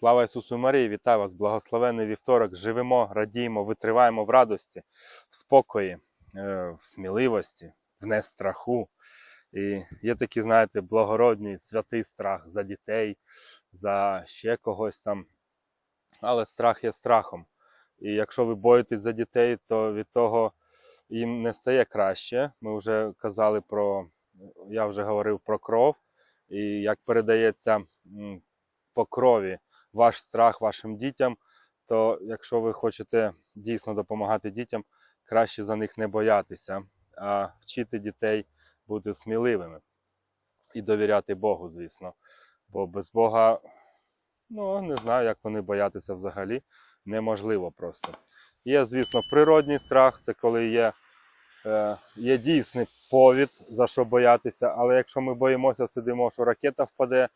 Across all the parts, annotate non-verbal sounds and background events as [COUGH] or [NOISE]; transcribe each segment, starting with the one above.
Слава Ісусу Марії, вітаю вас, благословенний вівторок. Живемо, радіємо, витриваємо в радості, в спокої, е, в сміливості, в нестраху. І є такий, знаєте, благородний святий страх за дітей, за ще когось там. Але страх є страхом. І якщо ви боїтесь за дітей, то від того їм не стає краще. Ми вже казали про, я вже говорив про кров, і як передається по крові ваш страх вашим дітям, то якщо ви хочете дійсно допомагати дітям, краще за них не боятися, а вчити дітей бути сміливими і довіряти Богу, звісно. Бо без Бога, ну не знаю, як вони боятися взагалі, неможливо просто. Є, звісно, природній страх, це коли є, е, є дійсний повід, за що боятися, але якщо ми боїмося, сидимо, що ракета впаде,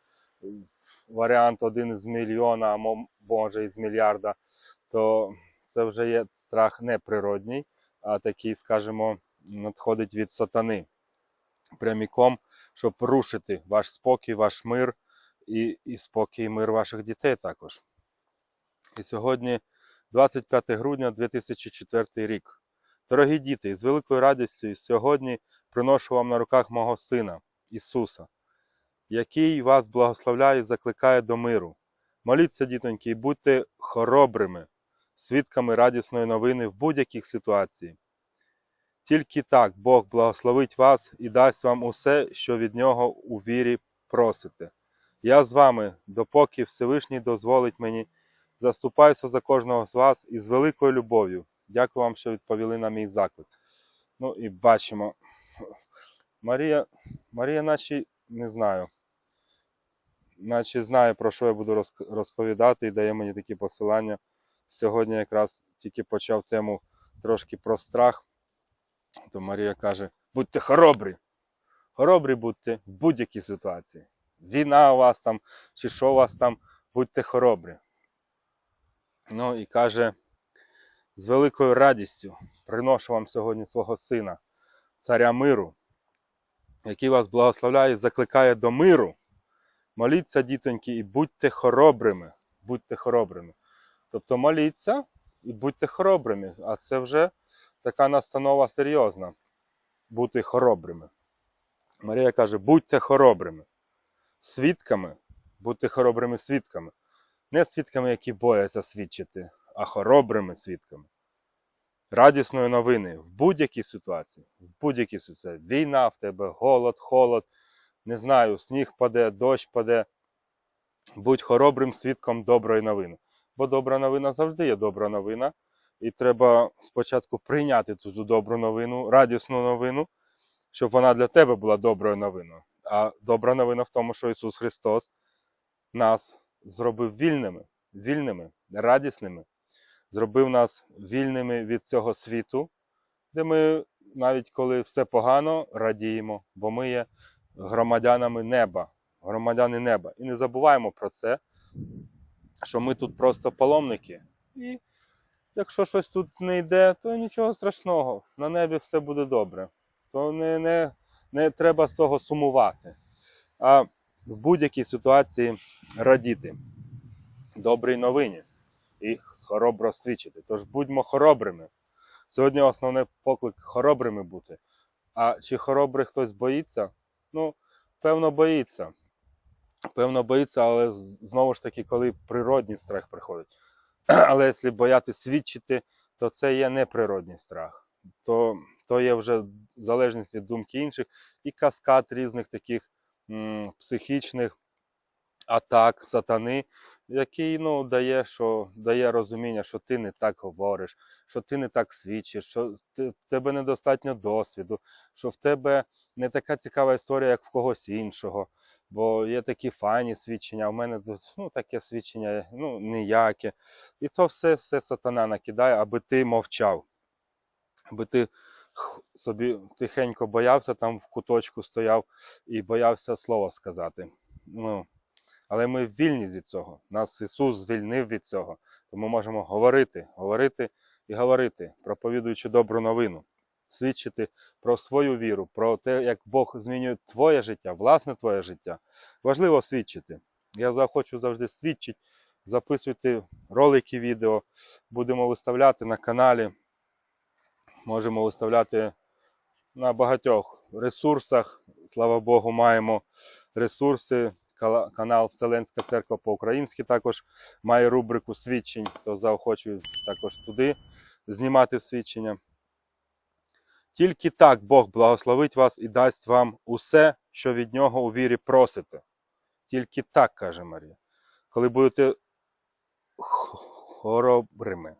варіант один з мільйона, а мо- може із мільярда, то це вже є страх не природній, а такий, скажімо, надходить від сатани пряміком, щоб рушити ваш спокій, ваш мир і, і спокій і мир ваших дітей також. І сьогодні 25 грудня 2004 рік. Дорогі діти, з великою радістю сьогодні приношу вам на руках мого Сина Ісуса, який вас благословляє і закликає до миру. Моліться, дітоньки, і будьте хоробрими, свідками радісної новини в будь-яких ситуаціях. Тільки так Бог благословить вас і дасть вам усе, що від Нього у вірі просите. Я з вами, допоки Всевишній дозволить мені, заступаюся за кожного з вас із великою любов'ю. Дякую вам, що відповіли на мій заклик. Ну і бачимо. Марія, Марія, наче не знаю, наче знає, про що я буду розповідати, і дає мені такі посилання. Сьогодні якраз тільки почав тему трошки про страх. То Марія каже: будьте хоробрі. Хоробрі будьте в будь-якій ситуації. Війна у вас там, чи що у вас там, будьте хоробрі. Ну і каже, з великою радістю приношу вам сьогодні свого сина, царя миру, який вас благословляє і закликає до миру. Моліться, дітоньки, і будьте хоробрими. Будьте хоробрими. Тобто моліться і будьте хоробрими. А це вже така настанова серйозна. Бути хоробрими. Марія каже: будьте хоробрими. Свідками, будьте хоробрими свідками. Не свідками, які бояться свідчити, а хоробрими свідками. Радісної новини в будь-якій ситуації. В будь-якій ситуації. Війна в тебе, голод, холод, не знаю, сніг паде, дощ паде. Будь хоробрим свідком доброї новини. Бо добра новина завжди є добра новина. І треба спочатку прийняти цю добру новину, радісну новину, щоб вона для тебе була доброю новиною. А добра новина в тому, що Ісус Христос нас зробив вільними, вільними, радісними, зробив нас вільними від цього світу, де ми, навіть коли все погано, радіємо, бо ми є громадянами неба, громадяни неба. І не забуваємо про це, що ми тут просто паломники. І якщо щось тут не йде, то нічого страшного. На небі все буде добре. То не, не, не треба з того сумувати. А в будь-якій ситуації радіти добрій новині і хоробро свідчити. Тож будьмо хоробрими. Сьогодні основний поклик хоробрими бути. А чи хоробрий хтось боїться? Ну, певно, боїться. Певно, боїться, але знову ж таки, коли природній страх приходить. [CLEARS THROAT] Але якщо боятися свідчити, то це є неприродній страх. То, то є вже залежність від думки інших і каскад різних таких м, психічних атак сатани, який ну, дає, що, дає розуміння, що ти не так говориш, що ти не так свідчиш, що в тебе недостатньо досвіду, що в тебе не така цікава історія, як в когось іншого. Бо є такі файні свідчення, а в мене ну, таке свідчення ну, ніяке. І то все, все сатана накидає, аби ти мовчав, аби ти собі тихенько боявся, там в куточку стояв і боявся слова сказати. Ну, але ми вільні від цього. Нас Ісус звільнив від цього. Тому можемо говорити, говорити і говорити, проповідуючи добру новину, свідчити про свою віру, про те, як Бог змінює твоє життя, власне твоє життя. Важливо свідчити. Я захочу завжди свідчити, записуйте ролики, відео. Будемо виставляти на каналі. Можемо виставляти на багатьох ресурсах. Слава Богу, маємо ресурси. Канал Вселенська Церква по-українськи також має рубрику свідчень, то заохочую також туди знімати свідчення. Тільки так Бог благословить вас і дасть вам усе, що від нього у вірі просите. Тільки так, каже Марія. Коли будете хоробрими,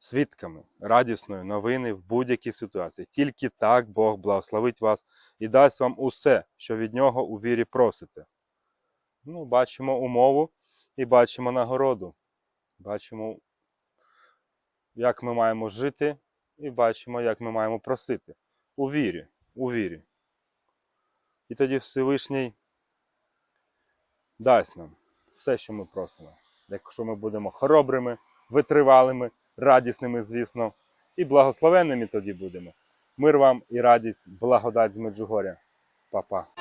свідками радісної новини в будь-якій ситуації. Тільки так Бог благословить вас і дасть вам усе, що від нього у вірі просите. Ну, бачимо умову і бачимо нагороду. Бачимо, як ми маємо жити, і бачимо, як ми маємо просити. У вірі, у вірі. І тоді Всевишній дасть нам все, що ми просимо. Якщо ми будемо хоробрими, витривалими, радісними, звісно, і благословенними тоді будемо. Мир вам і радість, благодать з Меджугоря. Па-па.